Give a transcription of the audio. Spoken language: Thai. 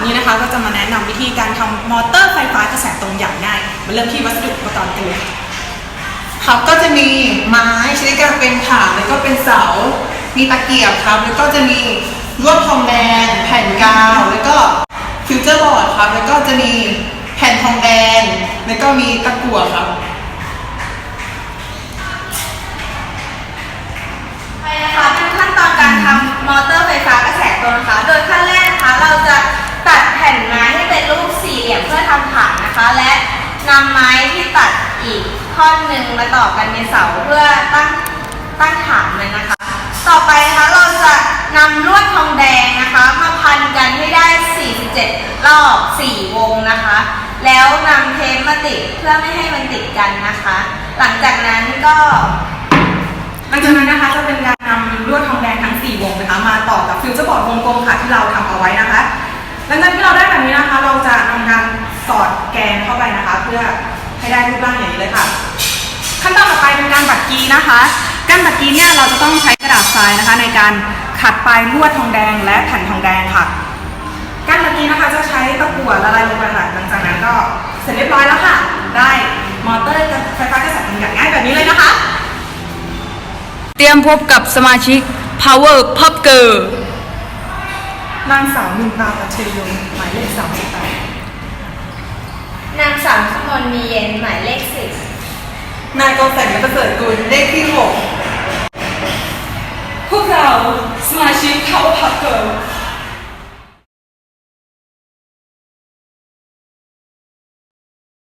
วันนี้นะคะก็จะมาแนะนำวิธีการทำมอเตอร์ไฟฟ้ากระแสตรงอย่างง่าย มาเริ่มที่วัสดุอุปกรณ์กันเลยครับก็จะมีไม้ชนิดการเป็นถานแล้วก็เป็นเสา มีตะเกียบครับ แล้วก็จะมีลวดทองแดงแผ่นกาว แล้วก็ฟิวเจอร์บอร์ดครับ แล้วก็จะมีแผ่นทองแดงแล้วก็มีตะกั่วครับ ไปนะคะเป็นขั้นตอนการทำมอเตอร์ไฟฟ้ากระแสตรงนะคะ โดยขั้นแรกนะคะเราจะตัดแผ่นไม้ให้เป็นรูปสี่เหลี่ยมเพื่อทำฐานนะคะ และ นำไม้ที่ตัดอีกท่อนหนึ่งมาต่อกันในเสาเพื่อตั้งตั้งฐานมันนะคะ ต่อไปนะคะเราจะนำลวดทองแดงนะคะมาพันกันให้ได้ 47 รอบ 4 วงนะคะ แล้วนำเทปมาติดเพื่อไม่ให้มันติดกันนะคะ หลังจากนั้นก็หลังจากนั้นนะคะจะเป็นการนำลวดทองแดงทั้ง 4 วงนะคะ มาต่อกับฟิวเจอร์บอร์ดวงกลมค่ะที่เราทำเอาไว้นะคะ หลังจากที่เราได้แบบนี้นะคะ ให้ได้รูปร่างอย่างนี้เลยค่ะ ขั้นตอนต่อไปเป็นการบัดกีนะคะ การบัดกีเนี่ยเราจะต้องใช้กระดาษทรายนะคะ ในการขัดปลายลวดทองแดงและแผ่นทองแดงค่ะ การบัดกีนะคะจะใช้ตะกั่วละลายลงไปค่ะหลังจากนั้นก็เสร็จเรียบร้อยแล้วค่ะ ได้มอเตอร์ไฟฟ้ากระแสตรงอย่างง่ายแบบนี้เลยนะคะ เตรียมพบกับสมาชิก Power Pop Girl นางสาวมินตาปัชยงหมายเลขสามสิบแปดนางสาวขมลมีเย็นหมายเลขสิบนายโกษณประเสริฐกุลเลขที่6พวกเราสมาชิก Power Pop Girl